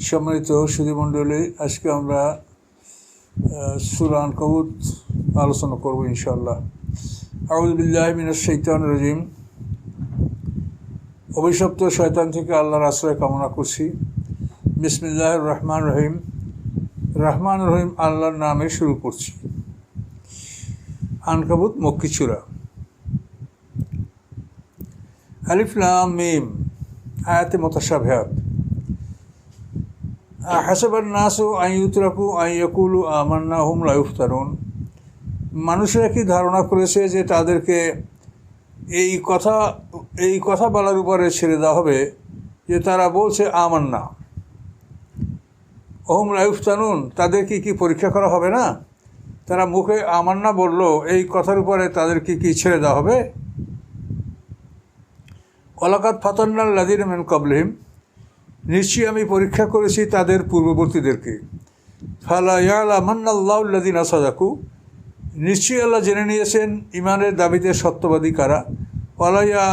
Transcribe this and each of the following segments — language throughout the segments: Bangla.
সম্মানিত সুধীমণ্ডলী আজকে আমরা সুরান কবুত আলোচনা করব ইনশাল্লাহ আউদুবিল্লাহ মিনাস শৈতান রাজিম। অভিশপ্ত শয়তান থেকে আল্লাহর আশ্রয় কামনা করছি। বিসমিল্লাহ রহমান রহিম। রহমান রহিম আল্লাহর নামে শুরু করছি। আনকাবুত মক্কিচূড়া আলিফলাম মিম। আয়াতে মোতাসাভেয়াত হাসাবার নাসু আইউতরাকু আইয়াকুলু আমান্না হুম লাইফতারুন মানুষেরা কি ধারণা করেছে যে তাদেরকে এই কথা এই কথা বলার উপরে ছেড়ে দেওয়া হবে যে তারা বলছে আমান্না? ওহম লাইফতানুন তাদেরকে কি পরীক্ষা করা হবে না? তারা মুখে আমান্না বলল, এই কথার উপরে তাদেরকে কি ছেড়ে দেওয়া হবে? অলাকাত ফাতান্নাল লাদিন মেন কবলিম নিশ্চয়ই আমি পরীক্ষা করেছি তাদের পূর্ববর্তীদেরকে। ফালা ইয়ালা মান্নাল্লাউল্লাদিন আসাদাকু নিশ্চয়ই আল্লাহ জেনে নিয়েছেন ইমানের দাবিতে সত্যবাদী কারা। ওয়ালাইয়া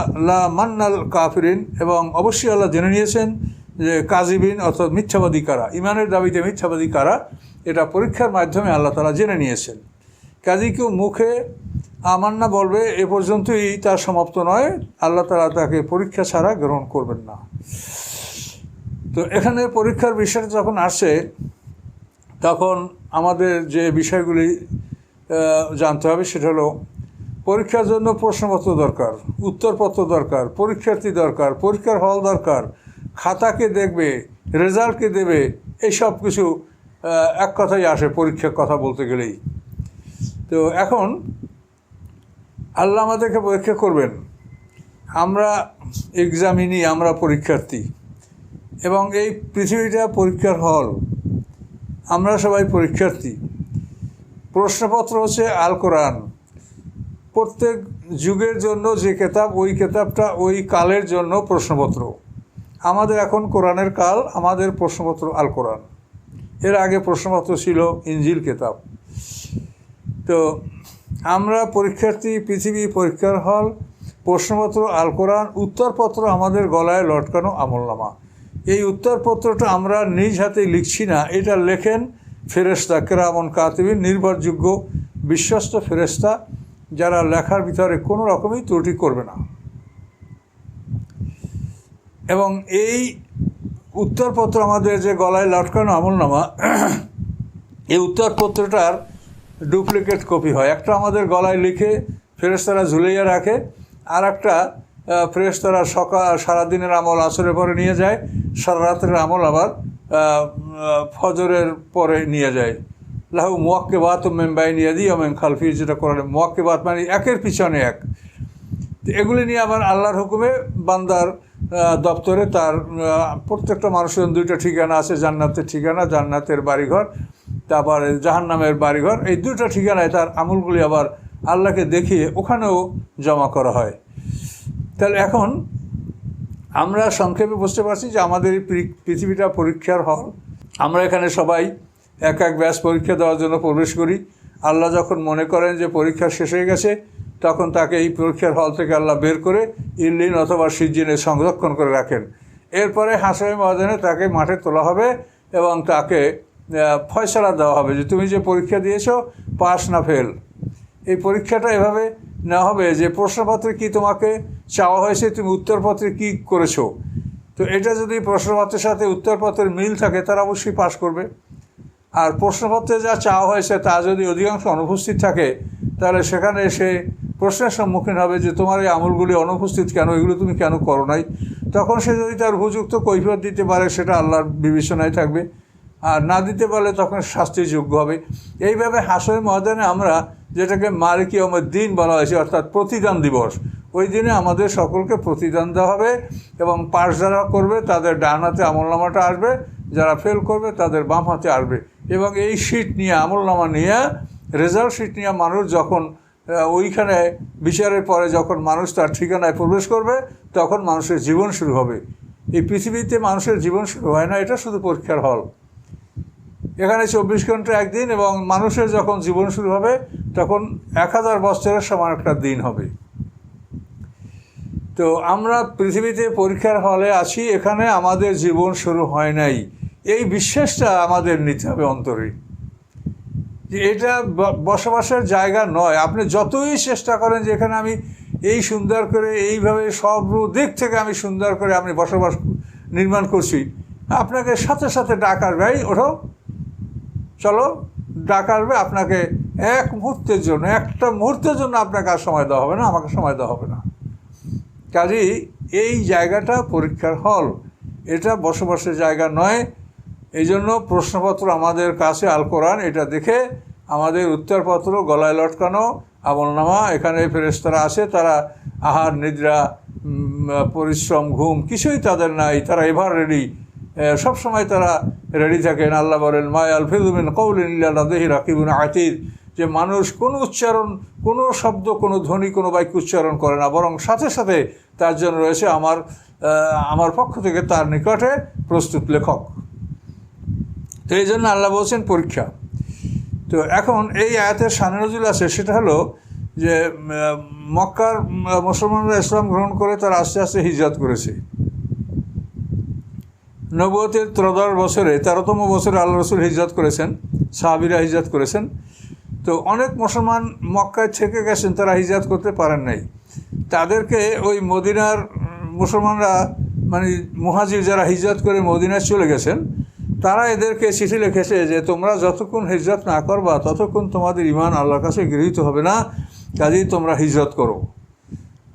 মান্নাল কাফিরিন এবং অবশ্যই আল্লাহ জেনে নিয়েছেন যে কাজিবিন অর্থাৎ মিথ্যাবাদী কারা। ইমানের দাবিতে মিথ্যাবাদী কারা, এটা পরীক্ষার মাধ্যমে আল্লাহ তালা জেনে নিয়েছেন। কাজী কেউ মুখে আমান্না বলবে, এ পর্যন্তই তার সমাপ্ত নয়। আল্লাহ তালা তাকে পরীক্ষা ছাড়া গ্রহণ করবেন না। তো এখানে পরীক্ষার বিষয়টা যখন আসে, তখন আমাদের যে বিষয়গুলি জানতে হবে সেটা হলো, পরীক্ষার জন্য প্রশ্নপত্র দরকার, উত্তরপত্র দরকার, পরীক্ষার্থী দরকার, পরীক্ষার হল দরকার খাতাকে দেখবে রেজাল্টকে দেবে এই সব কিছু এক কথাই আসে পরীক্ষার কথা বলতে গেলেই। তো এখন আল্লাহ আমাদেরকে পরীক্ষা করবেন। আমরা এক্সামিনি আমরা পরীক্ষার্থী। এবং এই পৃথিবীটা পরীক্ষার হল। আমরা সবাই পরীক্ষার্থী। প্রশ্নপত্র হচ্ছে আল কোরআন। প্রত্যেক যুগের জন্য যে কেতাব, ওই কেতাবটা ওই কালের জন্য প্রশ্নপত্র। আমাদের এখন কোরআনের কাল, আমাদের প্রশ্নপত্র আল কোরআন। এর আগে প্রশ্নপত্র ছিল ইঞ্জিল কেতাব। তো আমরা পরীক্ষার্থী, পৃথিবী পরীক্ষার হল, প্রশ্নপত্র আল কোরআন, উত্তরপত্র আমাদের গলায় লটকানো আমলনামা। এই উত্তরপত্রটা আমরা নিজ হাতে লিখছি না। এটা লেখেন ফেরেস্তা কেরামন কাতিবিন, নির্ভরযোগ্য, বিশ্বস্ত ফেরেস্তা যারা লেখার ভিতরে কোনো রকমই ত্রুটি করবে না। এবং এই উত্তরপত্র আমাদের যে গলায় লটকানো আমলনামা, এই উত্তরপত্রটার ডুপ্লিকেট কপি হয়। একটা আমাদের গলায় লিখে ফেরেস্তারা ঝুলাইয়া রাখে আর একটা ফেরেস্তারা সকাল সারাদিনের আমল আসরের পরে নিয়ে যায়। সারা রাতের আমল আবার ফজরের পরে নিয়ে যায়। লাহু মোয়াক্কে বাত মেম্বাই নিয়ে দিই ওমেন খালফি, যেটা করেন মোয়াক্কে বাত মানে একের পিছনে এক। এগুলি নিয়ে আবার আল্লাহর হুকুমে বান্দার দপ্তরে তার প্রত্যেকটা মানুষের দুইটা ঠিকানা আছে, জান্নাতের ঠিকানা, জান্নাতের বাড়িঘর, তারপরে জাহান্নামের বাড়িঘর। এই দুটো ঠিকানায় তার আমলগুলি আবার আল্লাহকে দেখিয়ে ওখানেও জমা করা হয়। তাহলে এখন আমরা সংক্ষেপে বুঝতে পারছি যে আমাদের এই পৃথিবীটা পরীক্ষার হল। আমরা এখানে সবাই এক এক ব্যাস পরীক্ষা দেওয়ার জন্য প্রবেশ করি। আল্লাহ যখন মনে করেন যে পরীক্ষা শেষ হয়ে গেছে, তখন তাকে এই পরীক্ষার হল থেকে আল্লাহ বের করে ইল্লিন অথবা সিজিনে সংরক্ষণ করে রাখেন। এরপরে হাসাই ময়দানে তাকে মাঠে তোলা হবে এবং তাকে ফয়সলা দেওয়া হবে যে তুমি যে পরীক্ষা দিয়েছ, পাস না ফেল। এই পরীক্ষাটা এভাবে নেওয়া হবে যে প্রশ্নপত্রে কি তোমাকে চাওয়া হয়েছে, তুমি উত্তরপত্রে কি করেছ। তো এটা যদি প্রশ্নপত্রের সাথে উত্তরপত্রের মিল থাকে, তারা অবশ্যই পাশ করবে। আর প্রশ্নপত্রে যা চাওয়া হয়েছে, তা যদি অধিকাংশ অনুপস্থিত থাকে, তাহলে সেখানে এসে প্রশ্নের সম্মুখীন হবে যে তোমার এই আমলগুলি অনুপস্থিত কেন, এগুলো তুমি কেন করো নাই। তখন সে যদি তার উপযুক্ত কৈফিয়ত দিতে পারে, সেটা আল্লাহর বিবেচনায় থাকবে। আর না দিতে পারলে তখন শাস্তির যোগ্য হবে। এইভাবে হাসের ময়দানে আমরা যেটাকে মালিকি আমার দিন বলা হয়েছে অর্থাৎ প্রতিদান দিবস। ওই দিনে আমাদের সকলকে প্রতিদান দেওয়া হবে এবং পাশ যারা করবে, তাদের ডান হাতে আমলনামাটা আসবে, যারা ফেল করবে, তাদের বাম হাতে আসবে। এবং এই শিট নিয়ে, আমলনামা নিয়ে রেজাল্ট শিট নিয়ে মানুষ যখন ওইখানে বিচারের পরে যখন মানুষ তার ঠিকানায় প্রবেশ করবে, তখন মানুষের জীবন শুরু হবে। এই পৃথিবীতে মানুষের জীবন শুরু হয় না, এটা শুধু পরীক্ষার হল। এখানে চব্বিশ ঘণ্টা একদিন এবং মানুষের যখন জীবন শুরু হবে, তখন এক হাজার বছরের সমান একটা দিন হবে। তো আমরা পৃথিবীতে পরীক্ষার হলে আছি, এখানে আমাদের জীবন শুরু হয় নাই। এই বিশ্বাসটা আমাদের নিতে হবে অন্তরে। যে এটা বসবাসের জায়গা নয়। আপনি যতই চেষ্টা করেন যে এখানে আমি এই সুন্দর করে, এইভাবে সব দিক থেকে আমি সুন্দর করে আমি বসবাস নির্মাণ করছি, আপনাকে সাথে সাথে ডাকার ভাই ওঠো। চলো, ডাক আসবে আপনাকে এক মুহূর্তের জন্য, একটা মুহূর্তের জন্য আপনাকে আর সময় দেওয়া হবে না, আমাকে সময় দেওয়া হবে না। কাজেই এই জায়গাটা পরীক্ষার হল। এটা বসবাসের জায়গা নয়। এই জন্য প্রশ্নপত্র আমাদের কাছে, আল কোরআন, এটা দেখে আমাদের উত্তরপত্র গলায় লটকানো, আমলনামা, এখানে ফেরেশতারা আছে, তারা আহার, নিদ্রা পরিশ্রম, ঘুম, কিছুই তাদের নাই, তারা এভার রেডি সবসময় তারা রেডি থাকেন। আল্লাহ বলেন মায় আল ফিজুমিন কৌলিন দেহি রাকিবুন আতির যে মানুষ কোনো উচ্চারণ, কোনো শব্দ, কোনো ধ্বনি, কোনো বাক্য উচ্চারণ করে না, বরং সাথে সাথে তার জন্য রয়েছে আমার আমার পক্ষ থেকে তার নিকটে প্রস্তুত লেখক। তো এই জন্য আল্লাহ বলছেন পরীক্ষা। তো এখন এই আয়াতের সানরজুল আছে, সেটা হলো যে মক্কার মুসলমানরা ইসলাম গ্রহণ করে তারা আস্তে আস্তে হিজরত করেছে। নবতের ত্রদশ বছরে, তেরোতম বছরে আল্লাহ রসুল হিজরত করেছেন, সাহাবিরা হিজরত করেছেন। তো অনেক মুসলমান মক্কায় থেকে গেছেন, তারা হিজরত করতে পারেন নাই। তাদেরকে ওই মদিনার মুসলমানরা মানে মুহাজির যারা হিজরত করে মদিনায় চলে গেছেন, তারা এদেরকে চিঠি লিখেছে যে তোমরা যতক্ষণ হিজরত না করবা, ততক্ষণ তোমাদের ইমান আল্লাহর কাছে গৃহীত হবে না। কাজেই তোমরা হিজরত করো।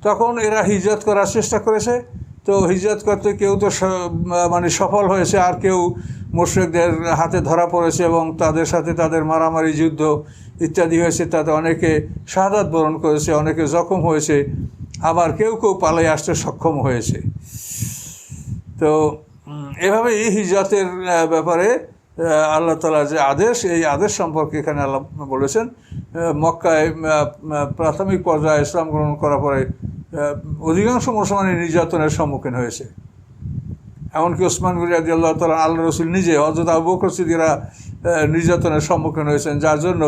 তখন এরা হিজরত করার চেষ্টা করেছে। তো হিজরত করতে কেউ তো মানে সফল হয়েছে, আর কেউ মুশ্রিকদের হাতে ধরা পড়েছে এবং তাদের সাথে তাদের মারামারি, যুদ্ধ ইত্যাদি হয়েছে, তাতে অনেকে শাহাদাত বরণ করেছে, অনেকে জখম হয়েছে, আবার কেউ কেউ পালাই আসতে সক্ষম হয়েছে। তো এভাবেই হিজরতের ব্যাপারে আল্লাহ তালা যে আদেশ, এই আদেশ সম্পর্কে এখানে আল্লাহ বলেছেন মক্কায় প্রাথমিক পর্যায়ে ইসলাম গ্রহণ করার পরে অধিকাংশ মুসলমানের নির্যাতনের সম্মুখীন হয়েছে। এমনকি ওসমান গুরিয়াদি আল্লাহ তালা আল্লাহ রসুল নিজে হজরত আবু নির্যাতনের সম্মুখীন হয়েছেন, যার জন্য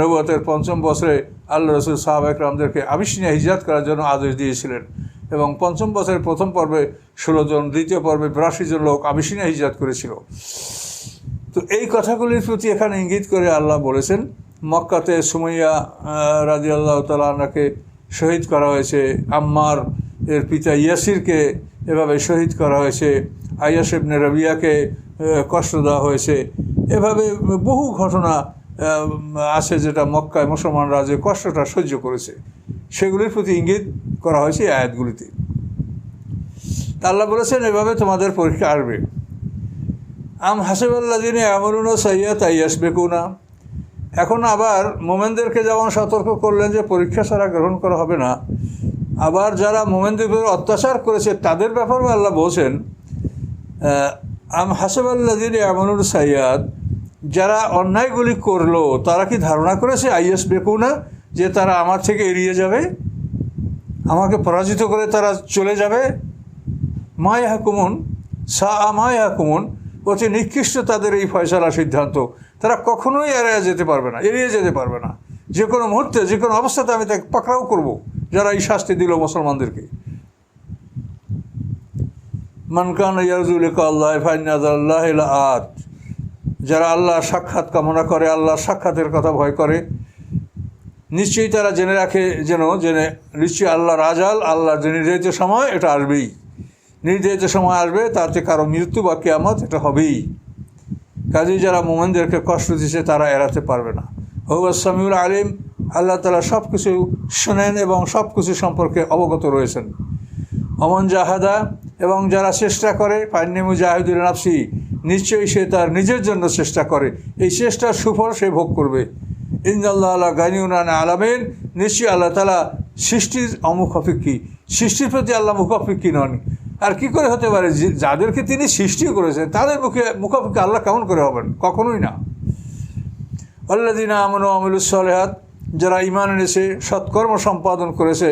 নবতের পঞ্চম বছরে আল্লাহ রসুল সাহাব একরামদেরকে আবিসিনিয়া হিজাত করার জন্য আদেশ দিয়েছিলেন এবং পঞ্চম বছরের প্রথম পর্বে ষোলো জন, দ্বিতীয় পর্বে বিরাশি জন লোক আবিসিনিয়া হিজাত করেছিল। তো এই কথাগুলির প্রতি এখানে ইঙ্গিত করে আল্লাহ বলেছেন, মক্কাতে সুমাইয়া রাজি আল্লাহ তালাকে শহীদ করা হয়েছে। আম্মার এর পিতা ইয়াসিরকে এভাবে শহীদ করা হয়েছে। আয়াস ইবনে রবিয়াকে কষ্ট দেওয়া হয়েছে। এভাবে বহু ঘটনা আছে যেটা মক্কায় মুসলমানরা যে কষ্টটা সহ্য করেছে। সেগুলির প্রতি ইঙ্গিত করা হয়েছে আয়াতগুলিতে। আল্লাহ বলেছেন, এভাবে তোমাদের পরীক্ষা আসবে। আম হাসিবাল্লাদিনে এমন সাইয়া তাই আসবে না এখন আবার মোমেনদেরকে যেমন সতর্ক করলেন যে পরীক্ষা ছাড়া গ্রহণ করা হবে না, আবার যারা মোমেনদের অত্যাচার করেছে তাদের ব্যাপারেও আল্লাহ বলছেন আম হাসিবাল্লাদিনে এমনুর সাইয়াদ যারা অন্যায়গুলি করল তারা কি ধারণা করেছে আইএস বেকুনা যে তারা আমার থেকে এড়িয়ে যাবে? আমাকে পরাজিত করে তারা চলে যাবে? মায় হাকুমন সা আমায় হাকুমন অতি নিকৃষ্ট তাদের এই ফয়সালা সিদ্ধান্ত। তারা কখনোই এড়িয়ে যেতে পারবে না, এড়িয়ে যেতে পারবে না। যে কোনো মুহূর্তে, যে কোনো অবস্থাতে আমি তাকে পাকড়াও করব, যারা এই শাস্তি দিল মুসলমানদেরকে। মানকান ইয়ারজুল আল্লাহ আত যারা আল্লাহ সাক্ষাৎ কামনা করে আল্লাহ সাক্ষাতের কথা ভয় করে, নিশ্চয়ই তারা জেনে রাখে যেন, জেনে, নিশ্চয়ই আল্লাহ রাজাল আল্লাহর যে নির্ধারিত সময়, এটা আসবেই। নির্ধারিত সময় আসবে, তাতে কারও মৃত্যু বা কেয়ামত, এটা হবেই। কাজেই যারা মোমেনদেরকে কষ্ট দিচ্ছে তারা এড়াতে পারবে না। হৌবা সামিউল আলিম, আল্লাহ তালা সব কিছু শোনেন এবং সব কিছু সম্পর্কে অবগত রয়েছেন। অমন জাহাদা, এবং যারা চেষ্টা করে পান্নিমু জাহিদুল নাফসি, নিশ্চয়ই সে তার নিজের জন্য চেষ্টা করে। এই চেষ্টার সুফল সে ভোগ করবে। ইন্দাল্লাহ আল্লাহ গানিউনান আলামেন, নিশ্চয়ই আল্লাহ তালা সৃষ্টির অমুখাপেক্ষী সৃষ্টির প্রতি আল্লাহ মুখাপেক্ষী নন। আর কি করে হতে পারে? যাদেরকে তিনি সৃষ্টি করেছেন, তাদের মুখে, মুখাপেক্ষী আল্লাহ কেমন করে হবেন? কখনোই না। আল্লাদিনা আমন আমিলুসলেহাত যারা ইমান এনেছে, সৎকর্ম সম্পাদন করেছে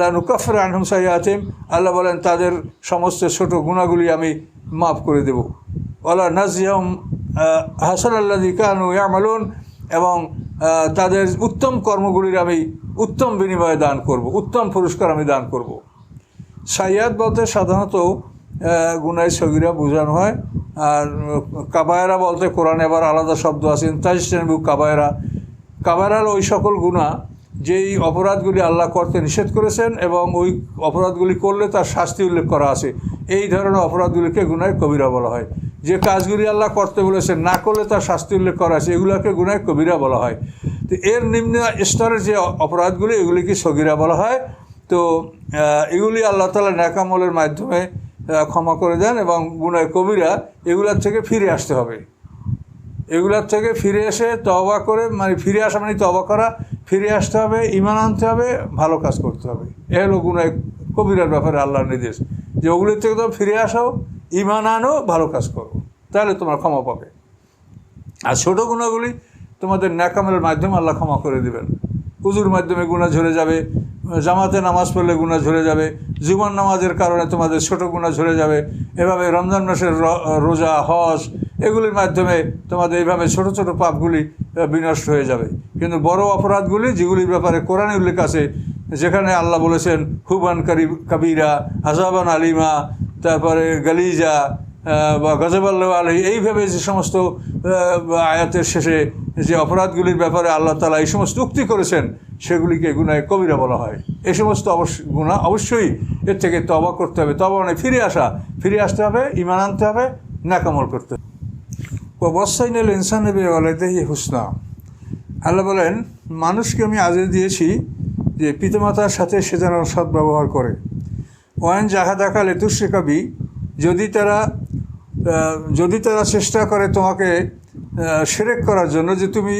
লানুকাফর আনহুম সাহিয়াতিম আল্লাহ বলেন, তাদের সমস্ত ছোট গুণাগুলি আমি মাফ করে দেব। ওলা নাজিয়াম হাসান আল্লাদি কানু ইয়ামালুন, এবং তাদের উত্তম কর্মগুলির আমি উত্তম বিনিময়ে দান করব, উত্তম পুরস্কার আমি দান করব। সাইয়াদ বলতে সাধারণত গুনাই সগিরা বোঝানো হয়। আর কাবায়রা বলতে কোরআনে আবার আলাদা শব্দ আছে তাজিস্তানবু কাবায়রা। কাবায়রার ওই সকল গুণা, যেই অপরাধগুলি আল্লাহ করতে নিষেধ করেছেন এবং ওই অপরাধগুলি করলে তার শাস্তি উল্লেখ করা আছে। এই ধরনের অপরাধগুলিকে গুনায় কবিরা বলা হয়। যে কাজগুলি আল্লাহ করতে বলেছেন, না করলে তার শাস্তি উল্লেখ করা আছে, এগুলোকে গুনায় কবিরা বলা হয়। তো এর নিম্ন স্তরের যে অপরাধগুলি, এগুলিকে সগিরা বলা হয়। তো এগুলি আল্লাহ তালা ন্যাকামলের মাধ্যমে ক্ষমা করে দেন এবং গুনায় কবিরা এগুলার থেকে ফিরে আসতে হবে। এগুলার থেকে ফিরে এসে তবা করে মানে ফিরে আসা মানে তবা করা, ফিরে আসতে হবে ইমান আনতে হবে, ভালো কাজ করতে হবে। এ হলো গুনায় কবিরার ব্যাপারে আল্লাহর নির্দেশ। যে ওগুলির থেকে তো ফিরে আসো ইমান আনো, ভালো কাজ করো, তাহলে তোমার ক্ষমা পাবে। আর ছোটো গুণাগুলি তোমাদের ন্যাকামের মাধ্যমে আল্লাহ ক্ষমা করে দেবেন। উজুর মাধ্যমে গুণা ঝরে যাবে জামাতে নামাজ পড়লে গুণা ঝরে যাবে জীবন নামাজের কারণে তোমাদের ছোট গুণা ঝরে যাবে, এভাবে রমজান মাসের রোজা, হজ, এগুলির মাধ্যমে তোমাদের এইভাবে ছোট ছোট পাপগুলি বিনষ্ট হয়ে যাবে। কিন্তু বড় অপরাধগুলি, যেগুলির ব্যাপারে কোরআনে উল্লেখ আছে, যেখানে আল্লাহ বলেছেন, হুবান কারি, কাবিরা হাজাবান আলিমা, তারপরে গালিজা বা গজবাল্লাহ আলহী, এইভাবে যে সমস্ত আয়াতের শেষে যে অপরাধগুলির ব্যাপারে আল্লাহ তালা এই সমস্ত উক্তি করেছেন, সেগুলিকে গুনায় কবিরা বলা হয়। এই সমস্ত অবশ্য গুণা অবশ্যই এর থেকে তবা করতে হবে। তবা মানে ফিরে আসা। ফিরে আসতে হবে ইমান আনতে হবে নাকামল করতে হবে। ও বসাই নিল ইনসান নবী আলাইদাহি হুসনা। আল্লাহ বলেন, মানুষকে আমি আদেশ দিয়েছি যে পিতামাতার সাথে সে যেন সদ্ব্যবহার করে। ওয়ান জাহাদাকা লেতুসে কবি যদি তারা যদি তারা চেষ্টা করে তোমাকে সেরেক করার জন্য যে তুমি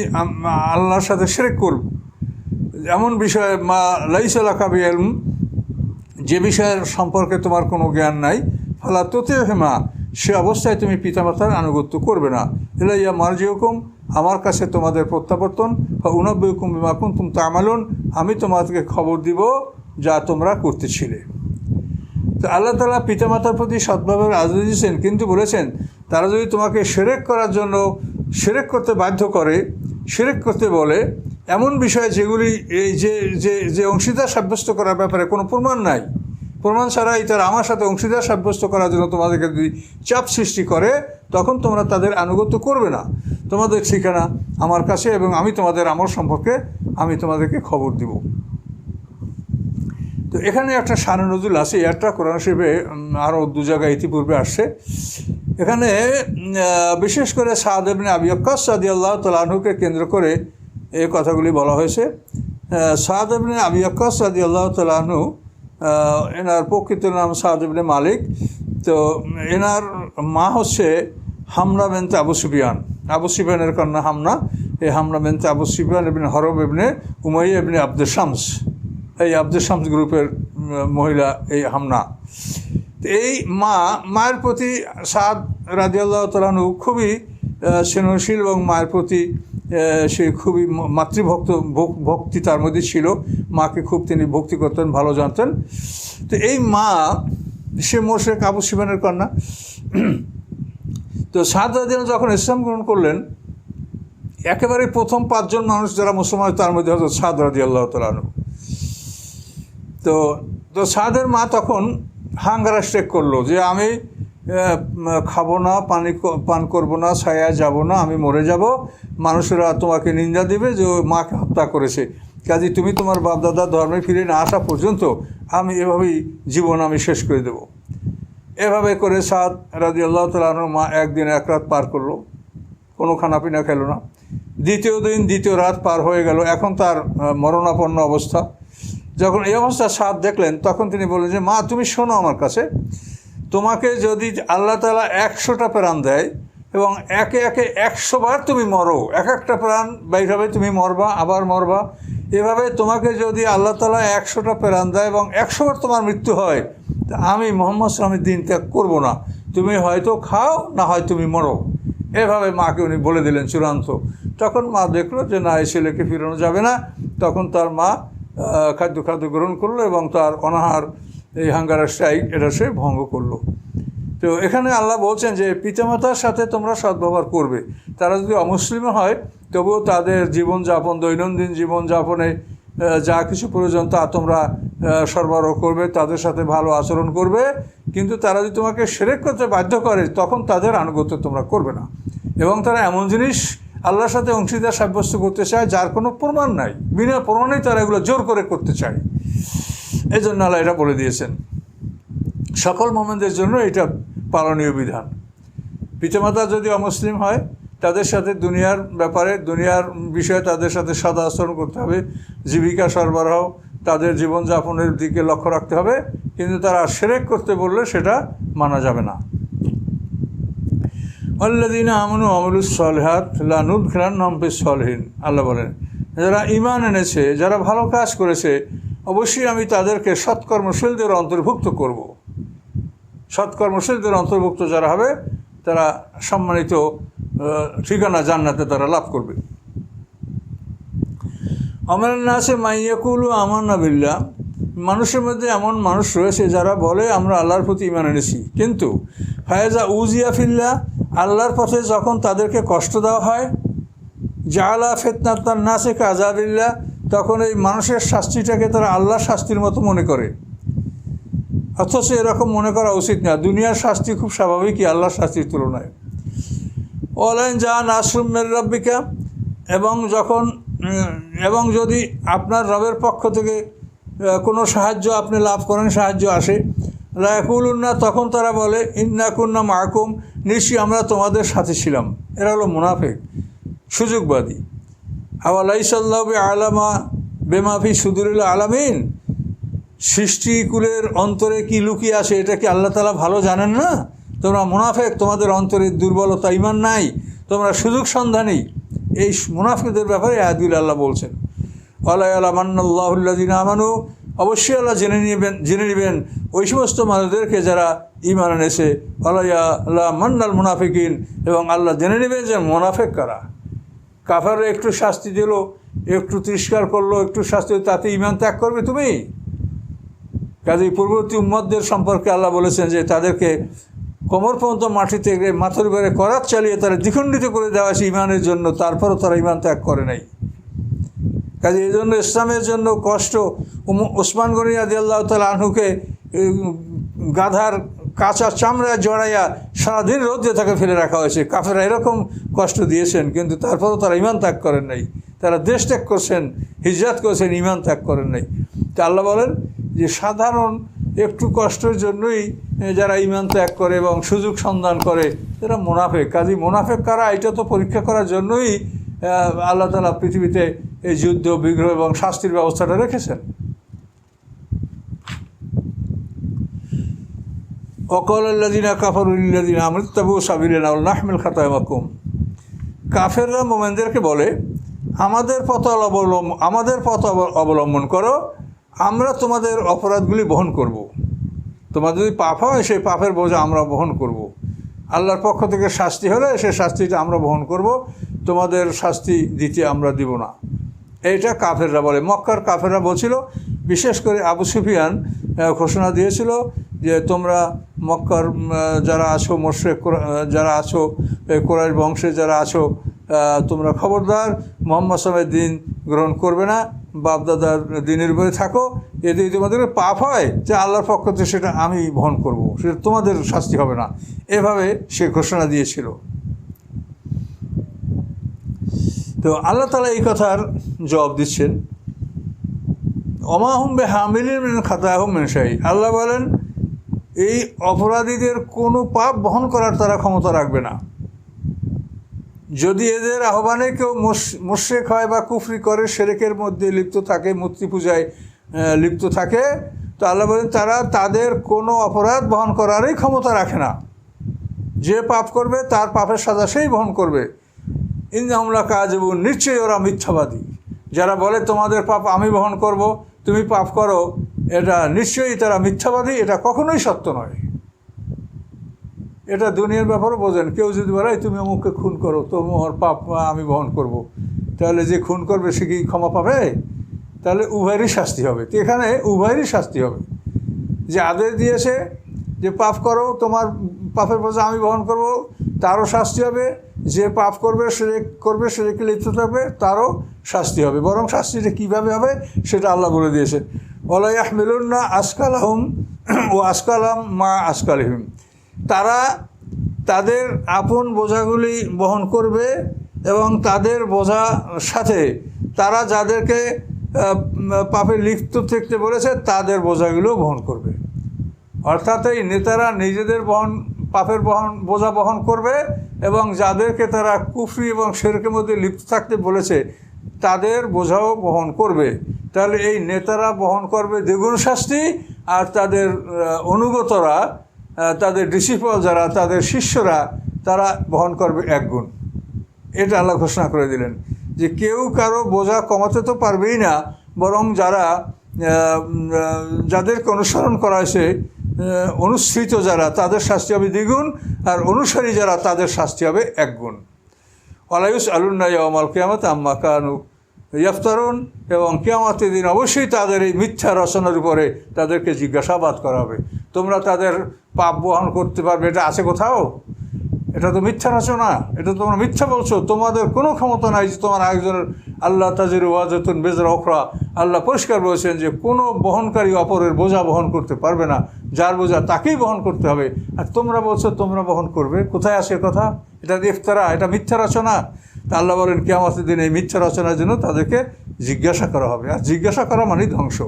আল্লাহর সাথে সেরেক করবে। এমন বিষয়ে, মা লাইসালা কাবি এলম যে বিষয়ের সম্পর্কে তোমার কোনো জ্ঞান নাই, ফালা তোতে হেমা সে অবস্থায় তুমি পিতামাতার আনুগত্য করবে না। এলাইয়া মার্জি হুকুম আমার কাছে তোমাদের প্রত্যাবর্তন বা উনব্বই হুকুম বিমাকুন তুম তামালুন, আমি তোমাদেরকে খবর দিব যা তোমরা করতেছিলে। তো আল্লাহ তালা পিতামাতার প্রতি সদ্ভাবের আদেশ দিয়েছেন, কিন্তু বলেছেন, তারা যদি তোমাকে সেরেক করার জন্য সেরেক করতে বাধ্য করে, সেরেক করতে বলে, এমন বিষয় যেগুলি এই যে যে যে অংশীদার সাব্যস্ত করার ব্যাপারে কোনো প্রমাণ নাই। প্রমাণ ছাড়াই তারা আমার সাথে অংশীদার সাব্যস্ত করার জন্য তোমাদেরকে যদি চাপ সৃষ্টি করে, তখন তোমরা তাদের আনুগত্য করবে না। তোমাদের ঠিকানা আমার কাছে এবং আমি তোমাদের আমল সম্পর্কে, আমি তোমাদেরকে খবর দিব। তো এখানে একটা শানে নজুল আছে একটা কোরআন শরীফে আরও দু জায়গায় ইতিপূর্বে আসছে। এখানে বিশেষ করে সাদ এবনে আবি আক্কাস সাদি আল্লাহ তালাহুকে কেন্দ্র করে এই কথাগুলি বলা হয়েছে। সাদ আবি আক্কাস সাদি আল্লাহ তালাহু এনার প্রকৃত নাম সাদ ইবনে মালিক। তো, এনার মা হচ্ছে হামনা বেনতে আবু সুফিয়ান। আবু সুফিয়ানের কন্যা হামনা এই Hamna bint Abu Sufyan ibn Harb ibn Umayya ibn Abdul Shams. এই আব্দুল শামস গ্রুপের মহিলা এই হামনা। এই মা, মায়ের প্রতি সাদ রাজিয়াল্লাহ তালানু খুবই স্নেহশীল এবং মায়ের প্রতি সে খুবই মাতৃভক্ত ভক্তি তার মধ্যে ছিল। মাকে খুব তিনি ভক্তি করতেন, ভালো জানতেন। তো এই মা, সে মোশেক আবু সিবানের কন্যা। তো সাদ রাজিয়ান যখন ইসলাম গ্রহণ করলেন একেবারে প্রথম পাঁচজন মানুষ যারা মুসলমান তার মধ্যে হতো সাদ রাজি আল্লাহ তালানু তো তো সাদের মা তখন হাঙ্গারা স্টেক করল যে আমি খাব না, পানি পান করব না, ছায়া যাব না, আমি মরে যাব। মানুষেরা তোমাকে নিন্দা দিবে যে মাকে হত্যা করেছে। কাজে তুমি তোমার বাপদাদা ধর্মে ফিরে না আসা পর্যন্ত আমি এভাবেই জীবন আমি শেষ করে দেব। এভাবে করে সাদ রাজি আল্লাহ তালানোর মা একদিন এক রাত পার করল। কোনো খানাপিনা খেলো না। দ্বিতীয় দিন দ্বিতীয় রাত পার হয়ে গেল। এখন তার মরণাপন্ন অবস্থা। যখন এই অবস্থা সাদ দেখলেন, তখন তিনি বললেন যে, মা, তুমি শোনো আমার কাছে। তোমাকে যদি আল্লাহ তালা একশোটা প্রাণ দেয় এবং একে একে একশো বার তুমি মরো, এক একটা প্রাণ বাইর হবে তুমি মরবা, আবার মরবা, এভাবে তোমাকে যদি আল্লাহ তালা একশোটা প্রাণ দেয় এবং একশো বার তোমার মৃত্যু হয়, তা আমি মোহাম্মদ সালামের দিন ত্যাগ করব না। তুমি হয়তো খাও, না হয় তুমি মরো। এভাবে মাকে উনি বলে দিলেন চূড়ান্ত। তখন মা দেখল যে, না, এই ছেলেকে ফিরানো যাবে না। তখন তার মা খাদ্য খাদ্য গ্রহণ করল এবং তার অনাহার এই হাঙ্গারা স্ট্রাইক এটা সে ভঙ্গ করল। তো এখানে আল্লাহ বলছেন যে পিতামাতার সাথে তোমরা সদ্ব্যবহার করবে। তারা যদি অমুসলিম হয়, তবুও তাদের জীবনযাপন, দৈনন্দিন জীবনযাপনে যা কিছু প্রয়োজন তা তোমরা সরবরাহ করবে, তাদের সাথে ভালো আচরণ করবে। কিন্তু তারা যদি তোমাকে সেরেক করতে বাধ্য করে, তখন তাদের আনুগত্য তোমরা করবে না। এবং তারা এমন জিনিস আল্লাহর সাথে অংশীদার সাব্যস্ত করতে চায়, যার কোনো প্রমাণ নাই। বিনা প্রমাণেই তারা এগুলো জোর করে করতে চায়। এই জন্য আল্লাহ এটা বলে দিয়েছেন। সকল মোমেনদের জন্য এটা পালনীয় বিধান। পিতামাতা যদি অমুসলিম হয়, তাদের সাথে দুনিয়ার ব্যাপারে, দুনিয়ার বিষয়ে তাদের সাথে সদা আচরণ করতে হবে, জীবিকা সরবরাহ, তাদের জীবনযাপনের দিকে লক্ষ্য রাখতে হবে, কিন্তু তারা সেরেক করতে বললে সেটা মানা যাবে না। আল্লাদিন আমনু আমলুস সলহাত লানুদ খেলান নম্পের সলহীন। আল্লাহ বলেন, যারা ইমান এনেছে, যারা ভালো কাজ করেছে, অবশ্যই আমি তাদেরকে সৎকর্মশীলদের অন্তর্ভুক্ত করব। সৎকর্মশীলদের অন্তর্ভুক্ত যারা হবে, তারা সম্মানিত ঠিকানা জান্নাতে তারা লাভ করবে। আমার না নাসে মাইয়াকুলু আমার নাবিল্লা মানুষের মধ্যে এমন মানুষ রয়েছে যারা বলে, আমরা আল্লাহর প্রতি ইমান এনেছি। কিন্তু ফায়েজা উজিয়া ফিল্লা, আল্লাহর পথে যখন তাদেরকে কষ্ট দেওয়া হয় জালা ফেতনাত্তার নাসে কাজাবিল্লা তখন এই মানুষের শাস্তিটাকে তারা আল্লাহর শাস্তির মতো মনে করে। অথচ এরকম মনে করা উচিত না। দুনিয়ার শাস্তি খুব স্বাভাবিকই আল্লাহর শাস্তির তুলনায়। অলাইন যা নাসরুমের রব্বিকা, এবং যখন এবং যদি আপনার রবের পক্ষ থেকে কোনো সাহায্য আপনি লাভ করেন, সাহায্য আসে লায়াকুলুন্না তখন তারা বলে ইন্নাকুন্না মাহকুম নিশ্চয়ই আমরা তোমাদের সাথে ছিলাম। এরা হলো মুনাফেক, সুযোগবাদী। আবার আওয়ালাইসাল্লাহ আলামা বেমাফি সুদুরুল আলামিন? সৃষ্টিকুলের অন্তরে কি লুকিয়ে আছে, এটা কি আল্লাহ তালা ভালো জানেন না? তোমরা মুনাফেক, তোমাদের অন্তরের দুর্বলতা ইমান নাই, তোমরা সুযোগ সন্ধানী। এই মুনাফিকদের ব্যাপারে আয়াদুল আল্লাহ বলছেন। আল্লাহ আল্লাহ মান্নাল্লাহুল্লাদিন আমানু অবশ্যই আল্লাহ জেনে নেবেন জেনে নেবেন ওই সমস্ত মানুষদেরকে যারা ইমান এনেছে। আল্লাহ আল্লাহ মান্নাল মুনাফিকিন, এবং আল্লাহ জেনে নেবেন যে মুনাফেক কারা। কাফাররা একটু শাস্তি দিল, একটু তিরস্কার করল, একটু শাস্তি তাতে ইমান ত্যাগ করবে তুমি। কাজেই পূর্ববর্তী উম্মদদের সম্পর্কে আল্লাহ বলেছেন যে তাদেরকে কোমর পর্যন্ত মাটিতে মাথার উপরে করাত চালিয়ে তারা দ্বিখণ্ডিত করে দেওয়া হয়েছে ইমানের জন্য, তারপরও তারা ইমান ত্যাগ করে নাই। কাজে এই জন্য ইসলামের জন্য কষ্ট। ওসমান গনি আদি আল্লাহ তাল আনহুকে গাধার কাঁচা চামড়া জড়াইয়া সারাদিন রোদে তাকে ফেলে রাখা হয়েছে। কাফেরা এরকম কষ্ট দিয়েছেন, কিন্তু তারপরও তারা ইমান ত্যাগ করেন নাই। তারা দেশ ত্যাগ করছেন, হিজরত করেছেন ইমান ত্যাগ করেন নাই। তা আল্লাহ বলেন যে, সাধারণ একটু কষ্টের জন্যই যারা ইমান ত্যাগ করে এবং সুযোগ সন্ধান করে, এরা মুনাফেক। কাজী মুনাফেক কারা? এটা তো পরীক্ষা করার জন্যই আল্লাহ তালা পৃথিবীতে এই যুদ্ধ, বিগ্রহ এবং শাস্তির ব্যবস্থাটা রেখেছেন অকল আল্লাদিনা কাফরুল্লাদিন আমৃত্তাবু সাবিলেন নাহমিল খাতায় মাকুম কাফেররা মোমেনদেরকে বলে, আমাদের পথ অবলম্বন আমাদের পথ অব- অবলম্বন করো, আমরা তোমাদের অপরাধগুলি বহন করব। তোমার যদি পাপ হয়, সেই পাপের বোঝা আমরা বহন করব। আল্লাহর পক্ষ থেকে শাস্তি হলে সেই শাস্তিটা আমরা বহন করব তোমাদের শাস্তি দিতে আমরা দিব না এইটা কাফেররা বলে। মক্কার কাফেররা বলছিল, বিশেষ করে আবু সুফিয়ান ঘোষণা দিয়েছিল যে তোমরা মক্কার যারা আছো মোশেক যারা আছো কোরআশ বংশে যারা আছো তোমরা খবরদার, মোহাম্মদ সামের দিন গ্রহণ করবে না, বাপদাদার দিনের উপরে থাকো। এতে তোমাদের পাপ হয়, যে আল্লাহর পক্ষ থেকে সেটা আমি বহন করব, সেটা তোমাদের শাস্তি হবে না। এভাবে সে ঘোষণা দিয়েছিল। তো আল্লাহ তালা এই কথার জবাব দিচ্ছেন অমাহুম বে হামিলিন খাতাহুম মেনসাই আল্লাহ বলেন, এই অপরাধীদের কোনো পাপ বহন করার তারা ক্ষমতা রাখবে না। যদি এদের আহ্বানে কেউ মোশেক হয় বা কুফরি করে, সেরেকের মধ্যে লিপ্ত থাকে, মূর্তি পূজায় লিপ্ত থাকে, তো আল্লাহ বলেন, তারা তাদের কোনো অপরাধ বহন করারই ক্ষমতা রাখে না। যে পাপ করবে, তার পাপের সাজা সেই বহন করবে। ইন্দামলা কাজ এবং নিশ্চয়ই ওরা মিথ্যাবাদী। যারা বলে, তোমাদের পাপ আমি বহন করব, তুমি পাপ করো, এটা নিশ্চয়ই তারা মিথ্যাবাদী, এটা কখনোই সত্য নয়। এটা দুনিয়ার ব্যাপারে বোঝেন। কেউ যদি বলে তুমি অমুককে খুন করো, তোমার পাপ আমি বহন করব। তাহলে যে খুন করবে, সে কি ক্ষমা পাবে? তাহলে উভয়েরই শাস্তি হবে। তো এখানে উভয়েরই শাস্তি হবে। যে আদেশ দিয়েছে যে, পাপ করো, তোমার পাপের বোঝা আমি বহন করব তারও শাস্তি হবে, যে পাপ করবে, সে করবে সেটাকে লিপ্ত থাকবে, তারও শাস্তি হবে। বরং শাস্তিটা কীভাবে হবে, সেটা আল্লাহ বলে দিয়েছে ওলাই আহমেলুন্না আসকাল আহম ও আসকালাম মা আসকালিহিম। তারা তাদের আপন বোঝাগুলি বহন করবে এবং তাদের বোঝা সাথে তারা যাদেরকে পাপে লিপ্ত থাকতে বলেছে, তাদের বোঝাগুলো বহন করবে। অর্থাৎ এই নেতারা নিজেদের বহন পাপের বহন, বোঝা বহন করবে এবং যাদেরকে তারা কুফরি এবং শেরকের মধ্যে লিপ্ত থাকতে বলেছে, তাদের বোঝাও বহন করবে। তাহলে এই নেতারা বহন করবে দ্বিগুণ শাস্তি আর তাদের অনুগতরা তাদের ডিসিপল যারা, তাদের শিষ্যরা, তারা বহন করবে এক গুণ এটা আল্লাহ ঘোষণা করে দিলেন যে কেউ কারও বোঝা কমাতে তো পারবেই না, বরং যারা যাদেরকে অনুসরণ করা হয়েছে অনুসৃত যারা, তাদের শাস্তি হবে দ্বিগুণ, আর অনুসারী যারা, তাদের শাস্তি হবে এক গুণ ওয়ালাইস আলুন্না ইয়ামাল কেয়ামত, আম্মা কানু ইফতারুন এবং কেয়ামতের দিন অবশ্যই তাদের এই মিথ্যা রচনার উপরে তাদেরকে জিজ্ঞাসাবাদ করা হবে। তোমরা তাদের পাপ বহন করতে পারবে, এটা আছে কোথাও? এটা তো মিথ্যা রচনা, এটা তোমরা মিথ্যা বলছো। তোমাদের কোনো ক্ষমতা নাই যে তোমার একজনের আল্লাহ তাজির ওয়াজতুন বেজরা ওখরা আল্লাহ পরিষ্কার বলেছেন যে কোনো বহনকারী অপরের বোঝা বহন করতে পারবে না। যার বোঝা তাকেই বহন করতে হবে। আর তোমরা বলছো, তোমরা বহন করবে? কোথায় আসে কথা? এটা ইফতারা, এটা মিথ্যা রচনা। তা আল্লাহ বলেন কেমন দিন এই মিথ্যা রচনার জন্য তাদেরকে জিজ্ঞাসা করা হবে। আর জিজ্ঞাসা করা মানেই ধ্বংস।